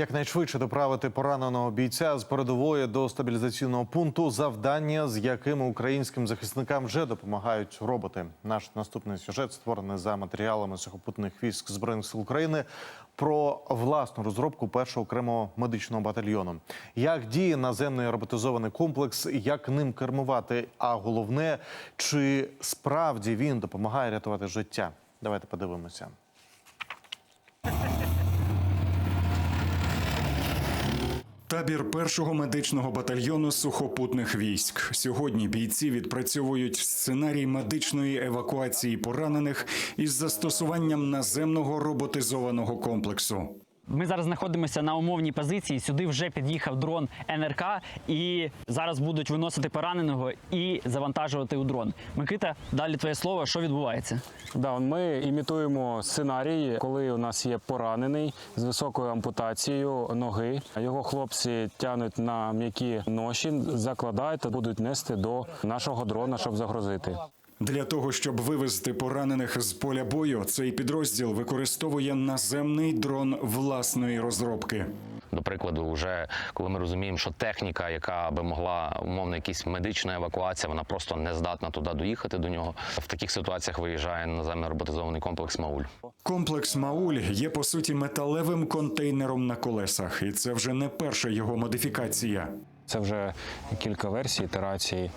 Якнайшвидше доправити пораненого бійця з передової до стабілізаційного пункту завдання, з якими українським захисникам вже допомагають роботи. Наш наступний сюжет створений за матеріалами сухопутних військ збройних сил України про власну розробку першого окремого медичного батальйону. Як діє наземний роботизований комплекс, як ним кермувати? А головне, чи справді він допомагає рятувати життя? Давайте подивимося. Табір першого медичного батальйону сухопутних військ. Сьогодні бійці відпрацьовують сценарій медичної евакуації поранених із застосуванням наземного роботизованого комплексу. Ми зараз знаходимося на умовній позиції. Сюди вже під'їхав дрон НРК, і зараз будуть виносити пораненого і завантажувати у дрон. Микита, далі твоє слово, що відбувається? Да, ми імітуємо сценарій, коли у нас є поранений з високою ампутацією ноги. Його хлопці тягнуть на м'які ноші, закладають та будуть нести до нашого дрона, щоб загрузити. Для того щоб вивезти поранених з поля бою, цей підрозділ використовує наземний дрон власної розробки. До прикладу, вже коли ми розуміємо, що техніка, яка би могла умовно якісь медична евакуація, вона просто не здатна туди доїхати до нього. В таких ситуаціях виїжджає наземно роботизований комплекс Мауль. Комплекс Мауль є по суті металевим контейнером на колесах, і це вже не перша його модифікація. Це вже кілька версій, ітерацій.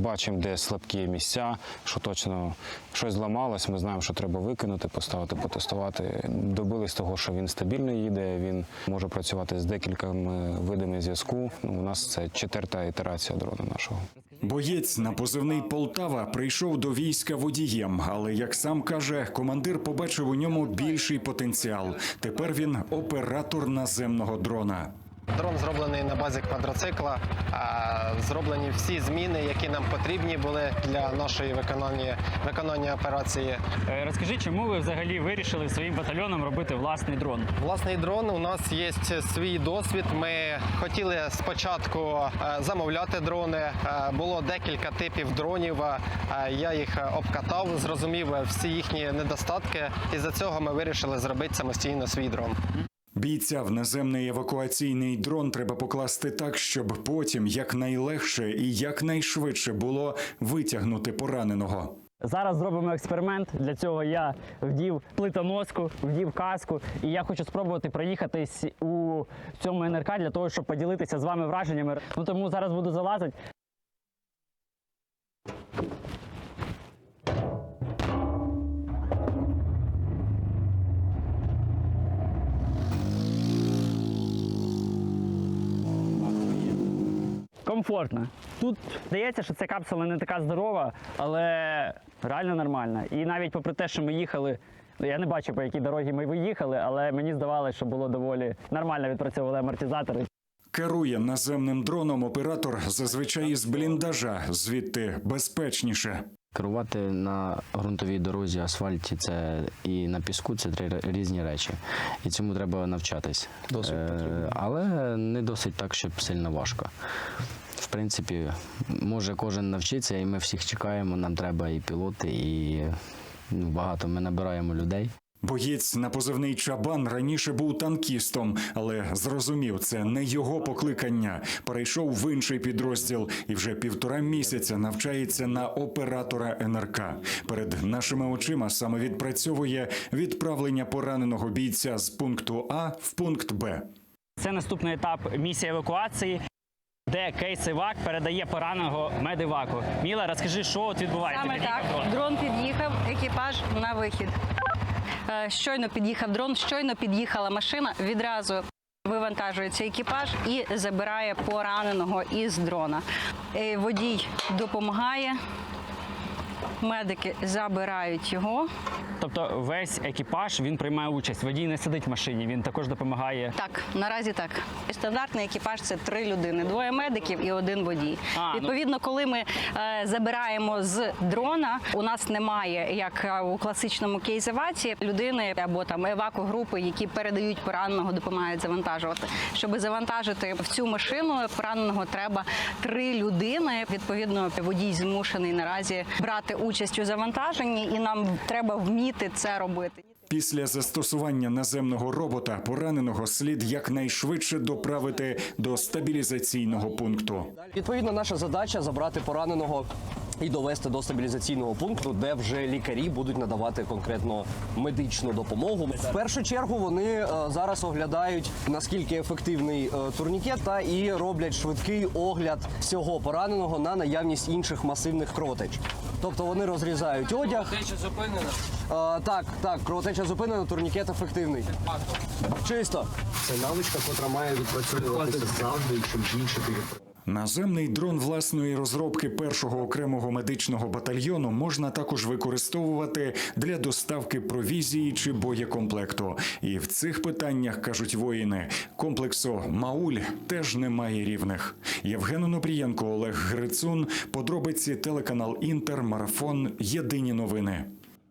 Бачимо, де слабкі місця, що точно щось зламалось. Ми знаємо, що треба викинути, поставити, потестувати. Добились того, що він стабільно їде. Він може працювати з декількома видами зв'язку. Ну, у нас це четверта ітерація дрона нашого. Боєць на позивний Полтава прийшов до війська водієм, але як сам каже, командир побачив у ньому більший потенціал. Тепер він оператор наземного дрона. Дрон зроблений на базі квадроцикла. Зроблені всі зміни, які нам потрібні були для нашої виконання, виконання операції. Е, Розкажи, чому ви взагалі вирішили своїм батальйоном робити власний дрон? Власний дрон у нас є свій досвід. Ми хотіли спочатку е, замовляти дрони. Е, Було декілька типів дронів. Я їх обкатав, зрозумів всі їхні недостатки. І за цього ми вирішили зробити самостійно свій дрон. Бійця в наземний евакуаційний дрон треба покласти так, щоб потім якнайлегше і якнайшвидше було витягнути пораненого. Зараз зробимо експеримент. Для цього я вдів плитоноску, вдів каску, і я хочу спробувати проїхатись у цьому НРК для того, щоб поділитися з вами враженнями. Ну тому зараз буду залазити. Комфортно. Тут здається, що ця капсула не така здорова, але реально нормальна. І навіть попри те, що ми їхали, ну, я не бачу, по якій дорогі ми виїхали, але мені здавалося, що було доволі нормально відпрацьовували амортизатори. Керує наземним дроном оператор зазвичай із бліндажа, звідти безпечніше. Керувати на ґрунтовій дорозі, асфальті це і на піску це три різні речі. І цьому треба навчатись. Досвід Е, але не досить так, щоб сильно важко. В принципі, може кожен навчиться, і ми всіх чекаємо. Нам треба і пілоти, і ну, багато. Ми набираємо людей. Боєць на позивний чабан раніше був танкістом, але зрозумів, це не його покликання. Перейшов в інший підрозділ і вже півтора місяця навчається на оператора НРК. Перед нашими очима саме відпрацьовує відправлення пораненого бійця з пункту А в пункт Б. Це наступний етап місії евакуації, де кейс Івак передає пораненого медиваку. Міла, розкажи, що от відбувається. Саме так. Дрон під'їхав, екіпаж на вихід. Е, Щойно під'їхав дрон, щойно під'їхала машина, відразу вивантажується екіпаж і забирає пораненого із дрона. Е, Водій допомагає, медики забирають його. Тобто весь екіпаж він приймає участь. Водій не сидить в машині, він також допомагає. Так, наразі так. Стандартний екіпаж це три людини: двоє медиків і один водій. А, ну- Відповідно, коли ми е, забираємо з дрона, у нас немає, як е, у класичному кейзеваці, людини або там еваку-групи, які передають пораненого, допомагають завантажувати. Щоб завантажити в цю машину пораненого, треба три людини. Відповідно, водій змушений наразі брати участь у завантаженні, і нам треба вміти це робити. Після застосування наземного робота пораненого слід якнайшвидше доправити до стабілізаційного пункту. Відповідно, наша задача забрати пораненого і довести до стабілізаційного пункту, де вже лікарі будуть надавати конкретно медичну допомогу. В першу чергу вони е, зараз оглядають наскільки ефективний е, турнікет та і роблять швидкий огляд всього пораненого на наявність інших масивних кровотеч. Тобто вони розрізають одяг. Кровотеча зупинена? так, так, кровотеча зупинена, турнікет ефективний. Чисто. Це навичка, котра має відпрацьовуватися завжди, щоб збільшити Наземний дрон власної розробки першого окремого медичного батальйону можна також використовувати для доставки провізії чи боєкомплекту. І в цих питаннях кажуть воїни, комплексу Мауль теж немає рівних. Євген Онопрієнко, Олег Грицун. Подробиці телеканал Інтер, Марафон. Єдині новини.